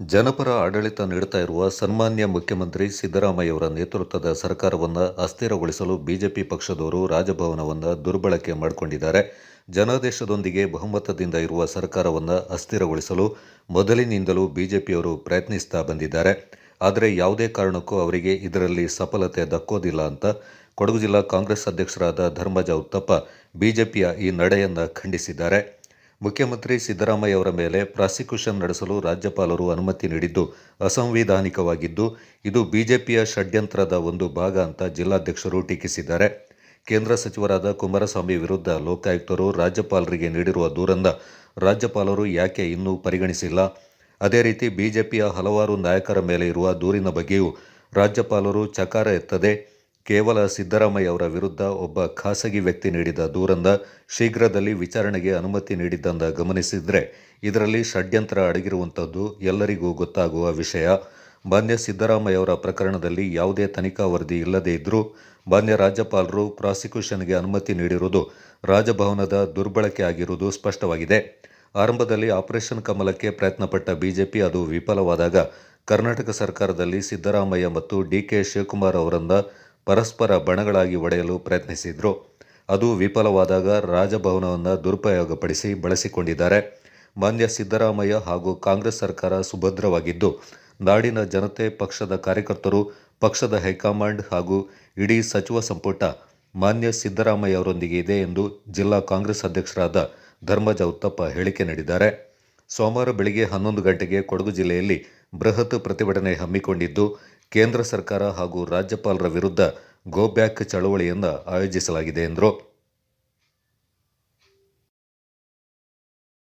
ಜನಪರ ಆಡಳಿತ ನೀಡುತ್ತಾ ಇರುವ ಸನ್ಮಾನ್ಯ ಮುಖ್ಯಮಂತ್ರಿ ಸಿದ್ದರಾಮಯ್ಯವರ ನೇತೃತ್ವದ ಸರ್ಕಾರವನ್ನು ಅಸ್ಥಿರಗೊಳಿಸಲು ಬಿಜೆಪಿ ಪಕ್ಷದವರು ರಾಜಭವನವನ್ನು ದುರ್ಬಳಕೆ ಮಾಡಿಕೊಂಡಿದ್ದಾರೆ. ಜನಾದೇಶದೊಂದಿಗೆ ಬಹುಮತದಿಂದ ಇರುವ ಸರ್ಕಾರವನ್ನು ಅಸ್ಥಿರಗೊಳಿಸಲು ಮೊದಲಿನಿಂದಲೂ ಬಿಜೆಪಿಯವರು ಪ್ರಯತ್ನಿಸ್ತಾ ಬಂದಿದ್ದಾರೆ. ಆದರೆ ಯಾವುದೇ ಕಾರಣಕ್ಕೂ ಅವರಿಗೆ ಇದರಲ್ಲಿ ಸಫಲತೆ ದಕ್ಕೋದಿಲ್ಲ ಅಂತ ಕೊಡಗು ಜಿಲ್ಲಾ ಕಾಂಗ್ರೆಸ್ ಅಧ್ಯಕ್ಷರಾದ ಧರ್ಮಜ ಉತ್ತಪ್ಪ ಬಿಜೆಪಿಯ ಈ ನಡೆಯನ್ನು ಖಂಡಿಸಿದ್ದಾರೆ. ಮುಖ್ಯಮಂತ್ರಿ ಸಿದ್ದರಾಮಯ್ಯ ಅವರ ಮೇಲೆ ಪ್ರಾಸಿಕ್ಯೂಷನ್ ನಡೆಸಲು ರಾಜ್ಯಪಾಲರು ಅನುಮತಿ ನೀಡಿದ್ದು ಅಸಂವಿಧಾನಿಕವಾಗಿದ್ದು, ಇದು ಬಿಜೆಪಿಯ ಷಡ್ಯಂತ್ರದ ಒಂದು ಭಾಗ ಅಂತ ಜಿಲ್ಲಾಧ್ಯಕ್ಷರು ಟೀಕಿಸಿದ್ದಾರೆ. ಕೇಂದ್ರ ಸಚಿವರಾದ ಕುಮಾರಸ್ವಾಮಿ ವಿರುದ್ಧ ಲೋಕಾಯುಕ್ತರು ರಾಜ್ಯಪಾಲರಿಗೆ ನೀಡಿರುವ ದೂರಂದ ರಾಜ್ಯಪಾಲರು ಯಾಕೆ ಇನ್ನೂ ಪರಿಗಣಿಸಿಲ್ಲ? ಅದೇ ರೀತಿ ಬಿಜೆಪಿಯ ಹಲವಾರು ನಾಯಕರ ಮೇಲೆ ಇರುವ ದೂರಿನ ಬಗ್ಗೆಯೂ ರಾಜ್ಯಪಾಲರು ಚಕಾರ ಎತ್ತದೆ. ಕೇವಲ ಸಿದ್ದರಾಮಯ್ಯ ಅವರ ವಿರುದ್ಧ ಒಬ್ಬ ಖಾಸಗಿ ವ್ಯಕ್ತಿ ನೀಡಿದ ದೂರಂದ ಶೀಘ್ರದಲ್ಲಿ ವಿಚಾರಣೆಗೆ ಅನುಮತಿ ನೀಡಿದ್ದಂದ ಗಮನಿಸಿದರೆ ಇದರಲ್ಲಿ ಷಡ್ಯಂತ್ರ ಅಡಗಿರುವಂಥದ್ದು ಎಲ್ಲರಿಗೂ ಗೊತ್ತಾಗುವ ವಿಷಯ. ಮಾನ್ಯ ಸಿದ್ದರಾಮಯ್ಯ ಅವರ ಪ್ರಕರಣದಲ್ಲಿ ಯಾವುದೇ ತನಿಖಾ ವರದಿ ಇಲ್ಲದೇ ಇದ್ದರೂ ಮಾನ್ಯ ರಾಜ್ಯಪಾಲರು ಪ್ರಾಸಿಕ್ಯೂಷನ್ಗೆ ಅನುಮತಿ ನೀಡಿರುವುದು ರಾಜಭವನದ ದುರ್ಬಳಕೆ ಆಗಿರುವುದು ಸ್ಪಷ್ಟವಾಗಿದೆ. ಆರಂಭದಲ್ಲಿ ಆಪರೇಷನ್ ಕಮಲಕ್ಕೆ ಪ್ರಯತ್ನಪಟ್ಟ ಬಿಜೆಪಿ ಅದು ವಿಫಲವಾದಾಗ ಕರ್ನಾಟಕ ಸರ್ಕಾರದಲ್ಲಿ ಸಿದ್ದರಾಮಯ್ಯ ಮತ್ತು ಡಿ ಕೆ ಶಿವಕುಮಾರ್ ಅವರನ್ನ ಪರಸ್ಪರ ಬಣಗಳಾಗಿ ಒಡೆಯಲು ಪ್ರಯತ್ನಿಸಿದ್ರು. ಅದು ವಿಫಲವಾದಾಗ ರಾಜಭವನವನ್ನು ದುರುಪಯೋಗಪಡಿಸಿ ಬಳಸಿಕೊಂಡಿದ್ದಾರೆ. ಮಾನ್ಯ ಸಿದ್ದರಾಮಯ್ಯ ಹಾಗೂ ಕಾಂಗ್ರೆಸ್ ಸರ್ಕಾರ ಸುಭದ್ರವಾಗಿದ್ದು, ನಾಡಿನ ಜನತೆ ಪಕ್ಷದ ಕಾರ್ಯಕರ್ತರು, ಪಕ್ಷದ ಹೈಕಮಾಂಡ್ ಹಾಗೂ ಇಡೀ ಸಚಿವ ಸಂಪುಟ ಮಾನ್ಯ ಸಿದ್ದರಾಮಯ್ಯ ಅವರೊಂದಿಗೆ ಇದೆ ಎಂದು ಜಿಲ್ಲಾ ಕಾಂಗ್ರೆಸ್ ಅಧ್ಯಕ್ಷರಾದ ಧರ್ಮಜ ಉತ್ತಪ್ಪ ಹೇಳಿಕೆ ನೀಡಿದ್ದಾರೆ. ಸೋಮವಾರ ಬೆಳಗ್ಗೆ ಹನ್ನೊಂದು ಗಂಟೆಗೆ ಕೊಡಗು ಜಿಲ್ಲೆಯಲ್ಲಿ ಬೃಹತ್ ಪ್ರತಿಭಟನೆ ಹಮ್ಮಿಕೊಂಡಿದ್ದು ಕೇಂದ್ರ ಸರ್ಕಾರ ಹಾಗೂ ರಾಜ್ಯಪಾಲರ ವಿರುದ್ಧ ಗೋ ಬ್ಯಾಕ್ ಚಳವಳಿಯನ್ನು ಆಯೋಜಿಸಲಾಗಿದೆ ಎಂದರು.